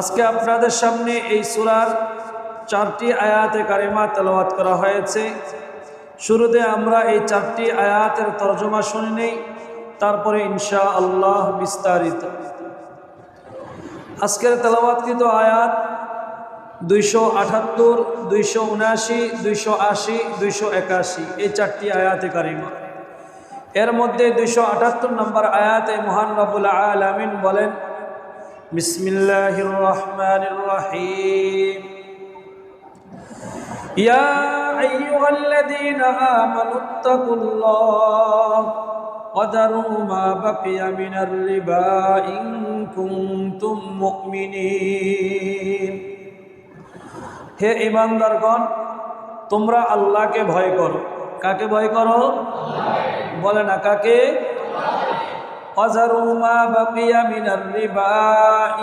আজকে আপনাদের সামনে এই সুরার চারটি আয়াতে কারিমা তেলাওয়াত করা হয়েছে। শুরুতে আমরা এই চারটি আয়াতের তর্জমা শুনে নেই, তারপরে ইনশা আল্লাহ বিস্তারিত। আজকের তেলাওয়াতকৃত আয়াত দুইশো আটাত্তর, দুইশো উনআশি, দুইশো আশি, দুইশো একাশি, এই চারটি আয়াতে কারিমা। এর মধ্যে দুইশো আটাত্তর নম্বর আয়াতে মহান রাবুল আলামিন বলেন বিসমিল্লাহির রহমানির রহিম يا أيها الذين آمنوا اتقوا الله وذروا ما بقي من الربا إن كنتم مؤمنين হে ইমানদারগণ তোমরা আল্লাহকে ভয় করো কাকে ভয় করো বলে না কাকে অজারু মা বাকিয়া মিনার রিবা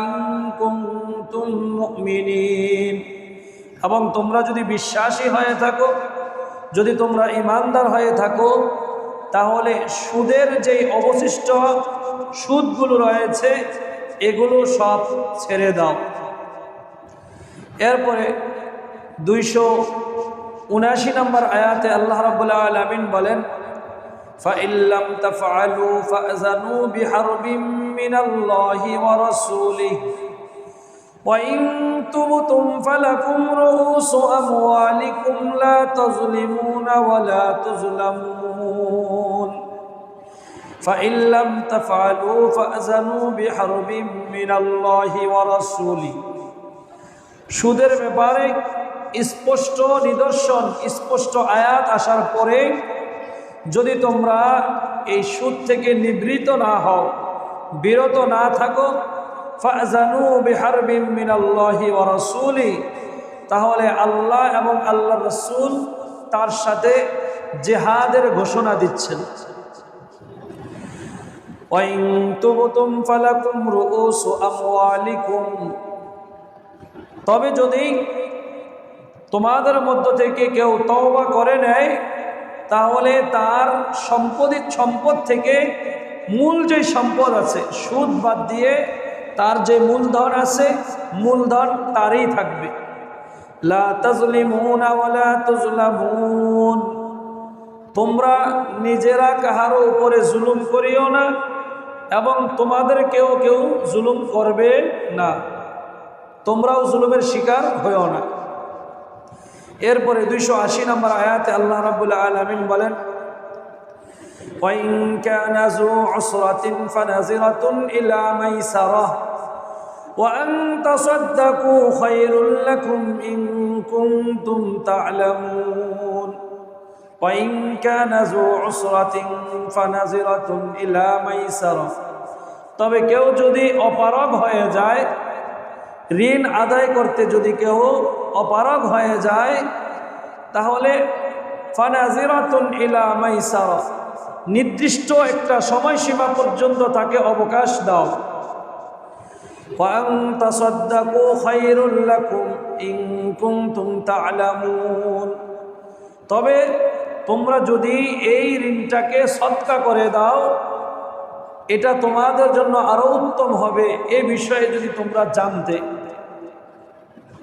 ইন কুনতুম মুমিনিন এবং তোমরা যদি বিশ্বাসী হয়ে থাকো, যদি তোমরা ইমানদার হয়ে থাকো, তাহলে সুদের যেই অবশিষ্ট সুদগুলো রয়েছে, এগুলো সব ছেড়ে দাও। এরপরে দুইশো উনাশি নম্বর আয়াতে আল্লাহ রাবুল্লাহ আলমিন বলেন فإن لم تفعلوا فأذنوا بحرب من الله ورسوله وإن تبتم فلكم رؤوس أموالكم لا تظلمون ولا تظلمون فإن لم تفعلوا فأذنوا بحرب من الله ورسوله সুদের ব্যাপারে স্পষ্ট নিদর্শন স্পষ্ট আয়াত আসার পরে যদি তোমরা এই সুদ থেকে নিবৃত না হও, বিরত না থাকো ফাজানু বিহারবিম মিনাল্লাহি ওয়া রাসূলি, তাহলে আল্লাহ এবং আল্লাহ রসুল তার সাথে জেহাদের ঘোষণা দিচ্ছেন। তবে যদি তোমাদের মধ্য থেকে কেউ তওবা করে নেয় তাহলে তার সম্পদ সম্পদ থেকে মূল যে সম্পদ আছে, সুদ বাদ দিয়ে তার যে মূলধন আছে, মূলধন তারই থাকবে। তোমরা নিজেরা কাহারও উপরে জুলুম করিও না এবং তোমাদের কেউ কেউ জুলুম করবে না। তোমরাও জুলুমের শিকার হইও না। এরপরে দুইশো আশি নম্বর আয়াতে আল্লাহ রাবুল্লাহ আলমিন বলেন وإن كان ذو عسرة فنزرة إلى ميسرة وأن تصدقوا خير لكم إن كنتم تعلمون وإن كان ذو عسرة فنزرة إلى ميسرة তবে কেউ যদি অপারগ হয়ে যায় ঋণ আদায় করতে যদি কেউ অপারগ হয়ে যায়, তাহলে ফানাজিরাতুন ইলা মাইসারা, নির্দিষ্ট একটা সময়সীমা পর্যন্ত তাকে অবকাশ দাও। তবে তোমরা যদি এই ঋণটাকে সৎকা করে দাও, এটা তোমাদের জন্য আরও উত্তম হবে, এ বিষয়ে যদি তোমরা জানতে।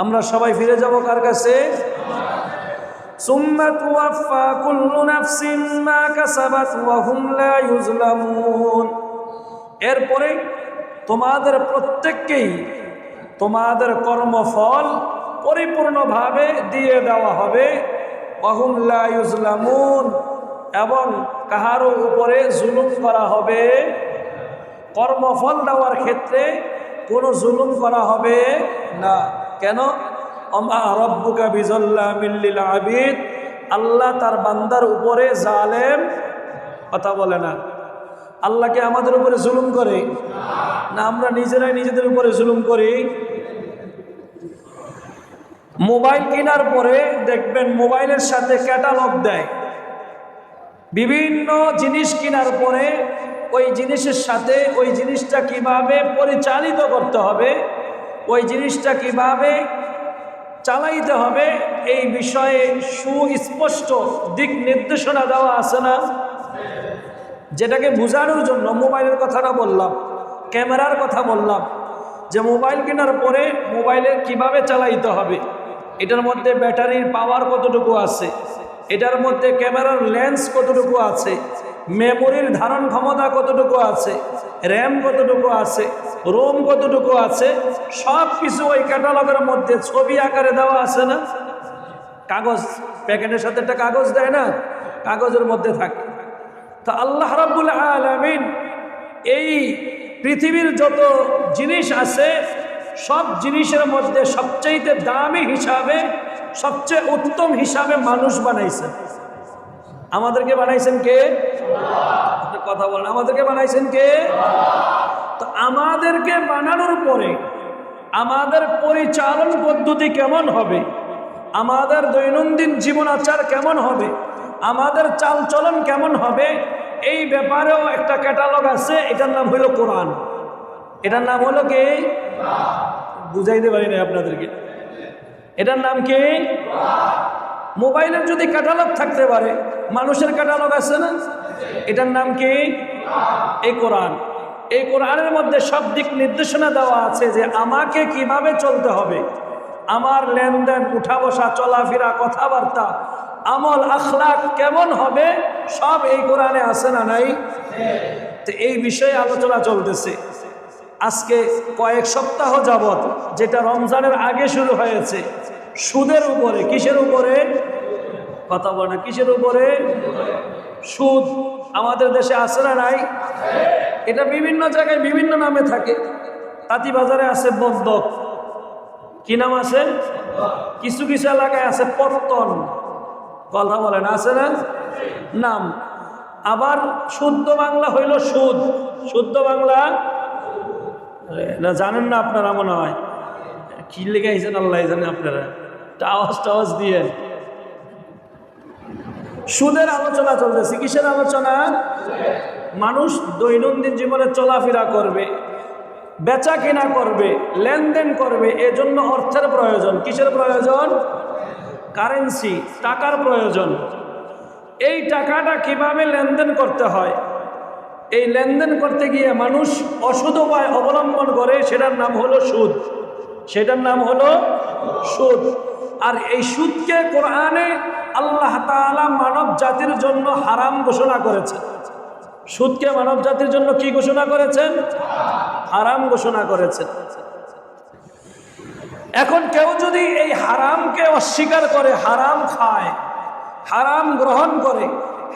আমরা সবাই ফিরে যাব কার কাছে ثم توفى كل نفس ما كسبت وهم لا يظلمون এরপরে তোমাদের প্রত্যেককেই তোমাদের কর্মফল পরিপূর্ণভাবে দিয়ে দেওয়া হবে অহুম লা ইউজলামুন এবং কাহারও উপরে জুলুম করা হবে কর্মফল দেওয়ার ক্ষেত্রে কোনো জুলুম করা হবে না কেন? আবিদ। আল্লাহ তার বান্দার উপরে জালেম কথা বলে না। আল্লাহকে আমাদের উপরে জুলুম করে? না, আমরা নিজেরাই নিজেদের উপরে জুলুম করি। মোবাইল কেনার পরে দেখবেন মোবাইলের সাথে ক্যাটালগ দেয়। বিভিন্ন জিনিস কেনার পরে ওই জিনিসের সাথে ওই জিনিসটা কীভাবে পরিচালিত করতে হবে ওই জিনিসটা কীভাবে চালাইতে হবে এই বিষয়ে সুস্পষ্ট দিক নির্দেশনা দেওয়া আছে না? যেটাকে বোঝানোর জন্য মোবাইলের কথাটা বললাম, ক্যামেরার কথা বললাম, যে মোবাইল কেনার পরে মোবাইলে কীভাবে চালাইতে হবে, এটার মধ্যে ব্যাটারির পাওয়ার কতটুকু আছে, এটার মধ্যে ক্যামেরার লেন্স কতটুকু আছে মেমোরির ধারণ ক্ষমতা কতটুকু আছে? র্যাম কতটুকু আছে? রোম কতটুকু আছে? সব কিছু ওই ক্যাটালগের মধ্যে ছবি আকারে দেওয়া আছে না? কাগজ, প্যাকেটের সাথে একটা কাগজ দেয় না? কাগজের মধ্যে থাকে। তা আল্লাহ রাব্বুল আলামিন এই পৃথিবীর যত জিনিস আছে, সব জিনিসের মধ্যে সবচেয়ে দামি হিসাবে, সবচেয়ে উত্তম হিসাবে মানুষ বানাইছেন আমাদেরকে বানাইছেন কে? কথা বলেন, আমাদেরকে বানাইছেন কে? তো আমাদেরকে বানানোর পরে আমাদের পরিচালন পদ্ধতি কেমন হবে? আমাদের দৈনন্দিন জীবনাচার কেমন হবে? আমাদের চালচলন কেমন হবে? এই ব্যাপারেও একটা ক্যাটালগ আছে, এটার নাম হলো কোরআন। এটার নাম হলো কি? বুঝাইতে পারি না আপনাদেরকে। এটার নাম কি? মোবাইলের যদি ক্যাটালগ থাকতে পারে মানুষের ক্যাটালগ আছে না? এটার নাম কি? এই কোরআন। এই কোরআনের মধ্যে সব দিক নির্দেশনা দেওয়া আছে যে আমাকে কীভাবে চলতে হবে। আমার লেনদেন, উঠা বসা, চলাফেরা, কথাবার্তা, আমল আখলাক কেমন হবে, সব এই কোরআনে আছে না নাই? তো এই বিষয়ে আলোচনা চলতেছে। আজকে কয়েক সপ্তাহ যাবত যেটা রমজানের আগে শুরু হয়েছে, সুদের উপরে, কিসের উপরে? কথা বলে না। কিসের উপরে? সুদ। আমাদের দেশে আছে না নাই? এটা বিভিন্ন জায়গায় বিভিন্ন নামে থাকে। তাঁতিবাজারে আছে বন্দক কি নাম আছে? কিছু কিছু এলাকায় আছে পত্তন। কথা বলেন আছে না? নাম। আবার শুদ্ধ বাংলা হইল সুদ। শুদ্ধ বাংলা? না, জানেন না আপনারা মনে হয়? কি লেগে আইছেন আল্লাহ জানেন আপনারা। টাওয়াজ টাওয়াজ দিয়ে সুদের আলোচনা চলতেছে, কিসের আলোচনা? মানুষ দৈনন্দিন জীবনে চলাফেরা করবে বেচা কেনা করবে, লেনদেন করবে, এজন্য অর্থের প্রয়োজন। কিসের প্রয়োজন? কারেন্সি, টাকার প্রয়োজন। এই টাকাটা কীভাবে লেনদেন করতে হয়? এই লেনদেন করতে গিয়ে মানুষ অসুদ উপায় অবলম্বন করে, সেটার নাম হলো সুদ। সেটার নাম হলো সুদ। আর এই সুদকে কোরআনে আল্লাহ তাআলা মানব জাতির জন্য হারাম ঘোষণা করেছে সুদকে মানব জাতির জন্য কি ঘোষণা করেছেন? হারাম ঘোষণা করেছেন। এখন কেউ যদি এই হারামকে অস্বীকার করে, হারাম খায়, হারাম গ্রহণ করে,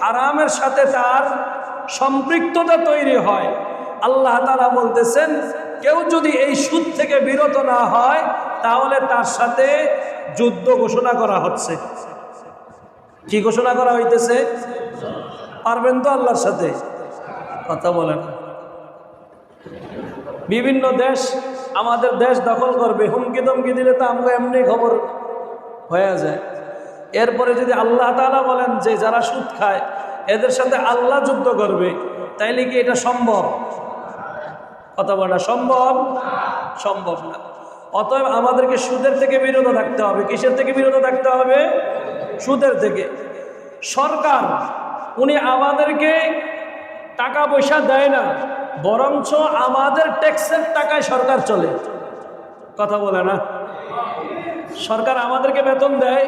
হারামের সাথে তার সম্পৃক্ততা তৈরি হয়, আল্লাহ তারা বলতেছেন, কেউ যদি এই সুদ থেকে বিরত না হয়, তাহলে তার সাথে যুদ্ধ ঘোষণা করা হচ্ছে। কি ঘোষণা করা হইতেছে? পারবেন তো আল্লাহর সাথে? কথা বলেন। বিভিন্ন দেশ আমাদের দেশ দখল করবে, হুমকি দমকি দিলে তো আমরা এমনি খবর হয়ে যায়। এরপরে যদি আল্লাহ তালা বলেন যে যারা সুদ খায়, এদের সাথে আল্লাহ যুদ্ধ করবে, তাইলে কি এটা সম্ভব? কথা বলা সম্ভব? সম্ভব না। অতএব আমাদেরকে সুদের থেকে বিরত থাকতে হবে। কিসের থেকে বিরত থাকতে হবে? সুদের থেকে। সরকার, উনি আমাদেরকে টাকা পয়সা দেয় না, বরঞ্চ আমাদের ট্যাক্সের টাকায় সরকার চলে। কথা বলে না? সরকার আমাদেরকে বেতন দেয়,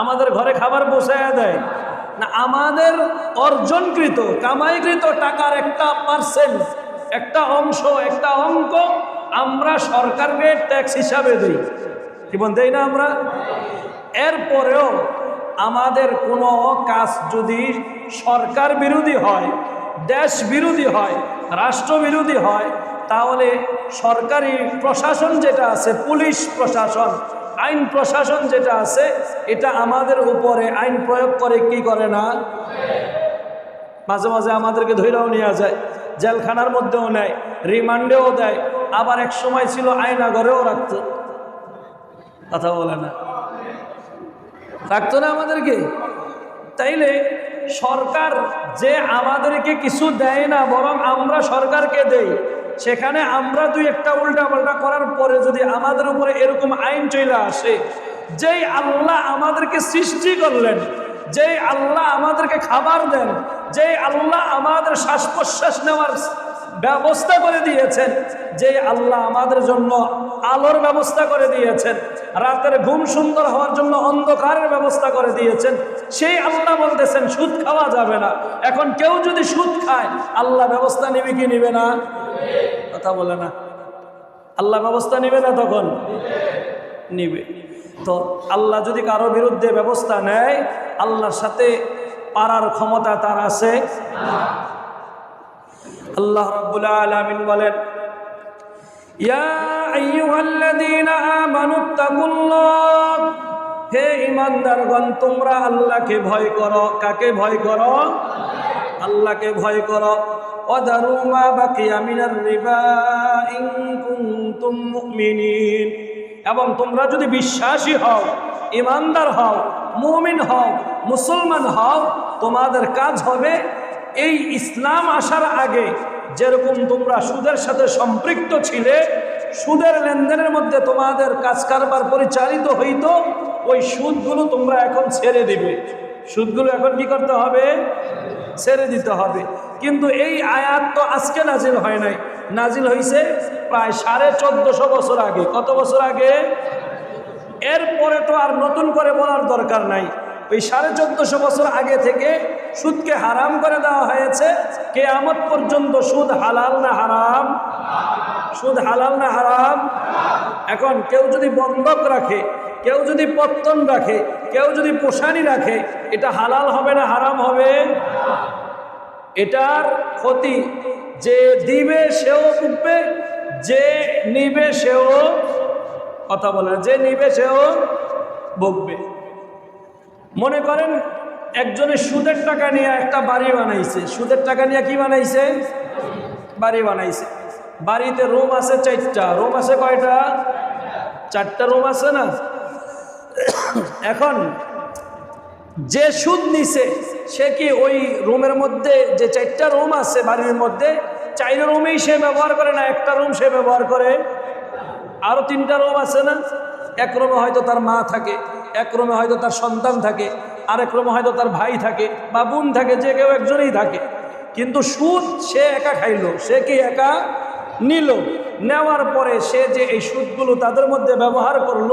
আমাদের ঘরে খাবার বসায়া দেয়। না, আমাদের অর্জনকৃত, কামাইকৃত টাকার একটা পার্সেন্ট একটা অংশ, একটা অঙ্ক আমরা সরকারকে ট্যাক্স হিসাবে দিই। বল দেই না আমরা? এরপরেও আমাদের কোনো কাজ যদি সরকার বিরোধী হয়, দেশ বিরোধী হয়, রাষ্ট্র বিরোধী হয়, তাহলে সরকারি প্রশাসন যেটা আছে, পুলিশ প্রশাসন, আইন প্রশাসন যেটা আছে, এটা আমাদের উপরে আইন প্রয়োগ করে কি করে না? মাঝে মাঝে আমাদেরকে ধৈরাও নেওয়া যায়, জেলখানার মধ্যেও নেয়, রিমান্ডেও দেয়, আবার এক সময় ছিল আয়নাগরেও রাখত। কথা বলে না। রাখতো না আমাদেরকে? তাইলে সরকার যে আমাদেরকে কিছু দেয় না, বরং আমরা সরকারকে দেই, সেখানে আমরা দুই একটা উল্টা পাল্টা করার পরে যদি আমাদের উপরে এরকম আইন চলে আসে, যেই আল্লাহ আমাদেরকে সৃষ্টি করলেন, যেই আল্লাহ আমাদেরকে খাবার দেন, যেই আল্লাহ আমাদের শ্বাস প্রশ্বাস নেওয়ার ব্যবস্থা করে দিয়েছেন যে আল্লাহ আমাদের জন্য আলোর ব্যবস্থা করে দিয়েছেন রাতের ঘুম সুন্দর হওয়ার জন্য অন্ধকারের ব্যবস্থা করে দিয়েছেন। সেই আল্লাহ বলতেছেন, সুদ খাওয়া যাবে না। এখন কেউ যদি সুদ খায়, আল্লাহ ব্যবস্থা নিবে কি নিবে না? কথা বলে না। আল্লাহ ব্যবস্থা নিবে না তখন? নিবে। তো আল্লাহ যদি কারও বিরুদ্ধে ব্যবস্থা নেয়, আল্লাহর সাথে পারার ক্ষমতা তার আছে? আল্লাহ রাব্বুল আলামিন বলেন, ইয়া হে ঈমানদারগণ, তোমরা আল্লাহকে ভয় করো। কাকে ভয় করো? আল্লাহকে ভয় করো। ওয়াদারু মা বাকিয়া মিনার রিবা মুমিনিন। এবং তোমরা যদি বিশ্বাসী হও ইমানদার হও, মুমিন হও, মুসলমান হও, তোমাদের কাজ হবে এই ইসলাম আসার আগে যেরকম তোমরা সুদের সাথে সম্পৃক্ত ছিলে সুদের লেনদেনের মধ্যে তোমাদের কাজ কারবার পরিচালিত হইতো, ওই সুদগুলো তোমরা এখন ছেড়ে দিবে। সুদগুলো এখন কি করতে হবে? ছেড়ে দিতে হবে। কিন্তু এই আয়াত তো আজকে নাজিল হয় নাই। নাজিল হয়েছে প্রায় সাড়ে চোদ্দশো বছর আগে। কত বছর আগে? এরপরে তো আর নতুন করে বলার দরকার নাই। ওই সাড়ে চোদ্দশো বছর আগে থেকে সুদকে হারাম করে দেওয়া হয়েছে। কেয়ামত পর্যন্ত সুদ হালাল না হারাম? সুদ হালাল না হারাম? এখন কেউ যদি বন্ধক রাখে, কেউ যদি পত্তন রাখে, কেউ যদি পোষানি রাখে, এটা হালাল হবে না হারাম হবে? এটার ক্ষতি যে দিবে সেও ভুগবে, যে নিবে সেও কথা বলে যে নিবে সেও ভুগবে। মনে করেন একজনের সুদের টাকা নিয়ে একটা বাড়ি বানাইছে, সুদের টাকা নিয়ে কি বানাইছে? বাড়ি বানাইছে। বাড়িতে রুম আছে চারটা। রুম আছে কয়টা? চারটা রুম আছে না? এখন যে সুদ নিছে, সে কি ওই রুমের মধ্যে যে চারটা রুম আছে বাড়ির মধ্যে চারটা রুমেই সে ব্যবহার করে না, একটা রুম সে ব্যবহার করে? আরও তিনটা রুম আছে না? এক রুমে হয়তো তার মা থাকে, এক রুমে হয়তো তার সন্তান থাকে, আরেক রুমে হয়তো তার ভাই থাকে বা বোন থাকে, যে কেউ একজনেই থাকে। কিন্তু সুদ সে একা খাইলো, সে কি একা নিল। নেওয়ার পরে সে যে এই সুদগুলো তাদের মধ্যে ব্যবহার করল,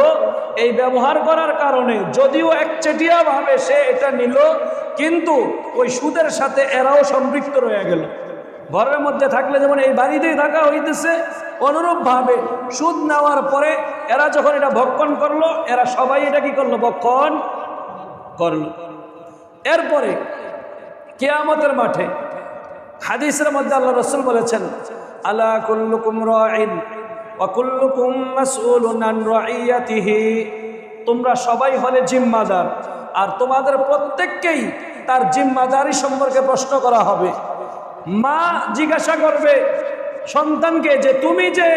এই ব্যবহার করার কারণে যদিও একচেটিয়াভাবে সে এটা নিল, কিন্তু ওই সুদের সাথে এরাও সম্পৃক্ত রয়ে গেল। ঘরের মধ্যে থাকলে যেমন এই বাড়িতেই থাকা হইতেছে, অনুরূপভাবে সুদ নেওয়ার পরে এরা যখন এটা ভক্ষণ করল, এরা সবাই এটা কি করল? ভক্ষণ করল। এরপরে কেয়ামতের মাঠে হাদিসের মধ্যে আল্লাহ রসুল বলেছেন আলা কুল্লুকুম রাইন ওয়া কুল্লুকুম মাসউলুন আন রাইয়াতিহি তোমরা সবাই হলে জিম্মাদার, আর তোমাদের প্রত্যেককেই তার জিম্মাদারি সম্পর্কে প্রশ্ন করা হবে। মা জিজ্ঞাসা করবে, সন্তানকে যে তুমি যে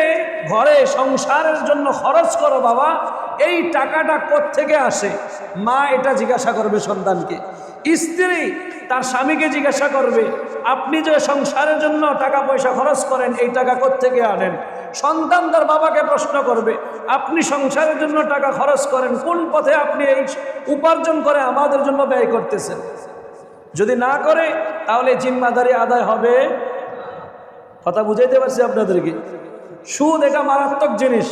ঘরে সংসারের জন্য খরচ করো বাবা, এই টাকাটা থেকে আসে? মা এটা জিজ্ঞাসা করবে সন্তানকে। স্ত্রী তার স্বামীকে জিজ্ঞাসা করবে আপনি যে সংসারের জন্য টাকা পয়সা খরচ করেন, এই টাকা থেকে আনেন? সন্তান তার বাবাকে প্রশ্ন করবে, আপনি সংসারের জন্য টাকা খরচ করেন, কোন পথে আপনি এই উপার্জন করে আমাদের জন্য ব্যয় করতেছেন? যদি না করে, তাহলে জিম্মাদারি আদায় হবে। কথা বুঝাইতে পারছি আপনাদেরকে? সুদ এটা মারাত্মক জিনিস।